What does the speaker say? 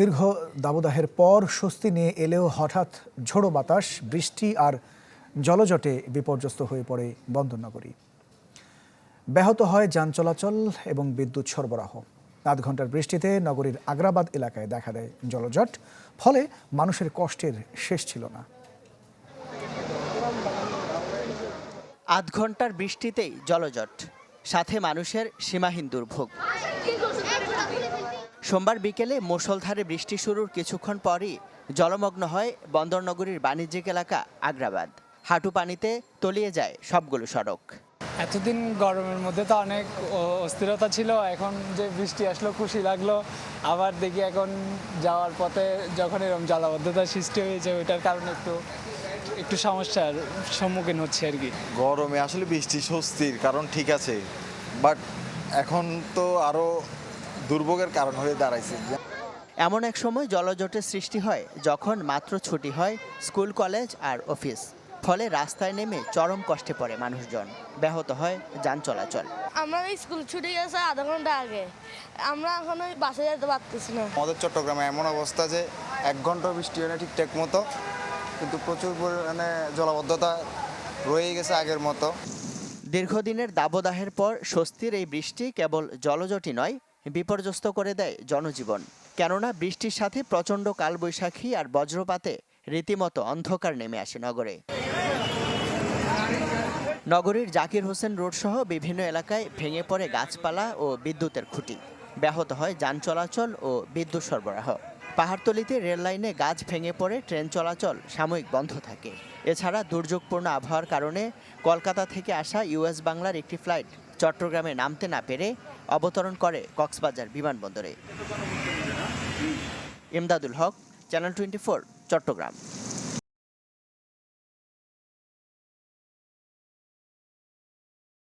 দীর্ঘ দাবদাহের পর স্বস্তি নিয়ে এলেও হঠাৎ ঝোড়ো বাতাস, বৃষ্টি আর জলজটে বিপর্যস্ত হয়ে পড়ে বন্দরনগরী। ব্যাহত হয় যান চলাচল এবং বিদ্যুৎ সরবরাহ। আধ ঘণ্টার বৃষ্টিতে নগরীর আগ্রাবাদ এলাকায় দেখা দেয় জলজট, ফলে মানুষের কষ্টের শেষ ছিল না। আধ ঘণ্টার বৃষ্টিতেই জলজট, সাথে মানুষের সীমাহীন দুর্ভোগ। সোমবার বিকেলে মুষলধারে বৃষ্টি শুরুর কিছুক্ষণ পরই জলমগ্ন হয় বন্দরনগরীর বাণিজ্যিক এলাকা আগ্রাবাদ। হাঁটু পানিতে তলিয়ে যায় সবগুলো সড়ক। এতদিন গরমের মধ্যে তো অনেক অস্থিরতা ছিল এখন যে বৃষ্টি আসলো খুশি লাগল। আবার দেখি এখন যাওয়ার পথে যখন এরকম জলাবদ্ধতা সৃষ্টি হয়েছে ওইটার কারণে একটু একটু সমস্যার সম্মুখীন হচ্ছে আর কি। গরমে আসলে বৃষ্টি স্বস্তির কারণ ঠিক আছে বাট এখন তো আরও দুর্ভোগের কারণ হয়ে দাঁড়াইছে। এমন এক সময় জলজটের সৃষ্টি হয় যখন মাত্র ছুটি হয় স্কুল কলেজ আর অফিস। ফলে রাস্তায় নেমে চরম কষ্টে পড়ে মানুষজন। ব্যাহত হয় যান চলাচল। আমার স্কুল ছুটি গেছে আধা ঘণ্টা আগে। আমরা এখন ওই বাসে যেতে পারতেছি না। আমাদের চট্টগ্রামে এমন অবস্থা যে এক ঘণ্টা বৃষ্টি হয় না ঠিকঠাক মতো কিন্তু প্রচুর পরিমাণে জলাবদ্ধতা রয়ে গেছে আগের মতো। দীর্ঘদিনের দাবদাহের পর স্বস্তির এই বৃষ্টি কেবল জলজটই নয় বিপর্যস্ত করে দেয় জনজীবন। কেননা বৃষ্টির সাথে প্রচণ্ড কালবৈশাখী আর বজ্রপাতে রীতিমতো অন্ধকার নেমে আসে নগরে। নগরীর জাকির হোসেন রোড সহ বিভিন্ন এলাকায় ভেঙে পড়ে গাছপালা ও বিদ্যুতের খুঁটি। ব্যাহত হয় যান চলাচল ও বিদ্যুৎ সরবরাহ। পাহাড়তলিতে রেল লাইনে গাছ ভেঙে পড়ে ট্রেন চলাচল সাময়িক বন্ধ থাকে। এছাড়া দুর্যোগপূর্ণ আবহাওয়ার কারণে কলকাতা থেকে আসা ইউএস বাংলার একটি ফ্লাইট চট্টগ্রামে নামতে না পেরে অবতরণ করে কক্সবাজার বিমানবন্দরে। Imdadul Haque channel twenty Chattogram.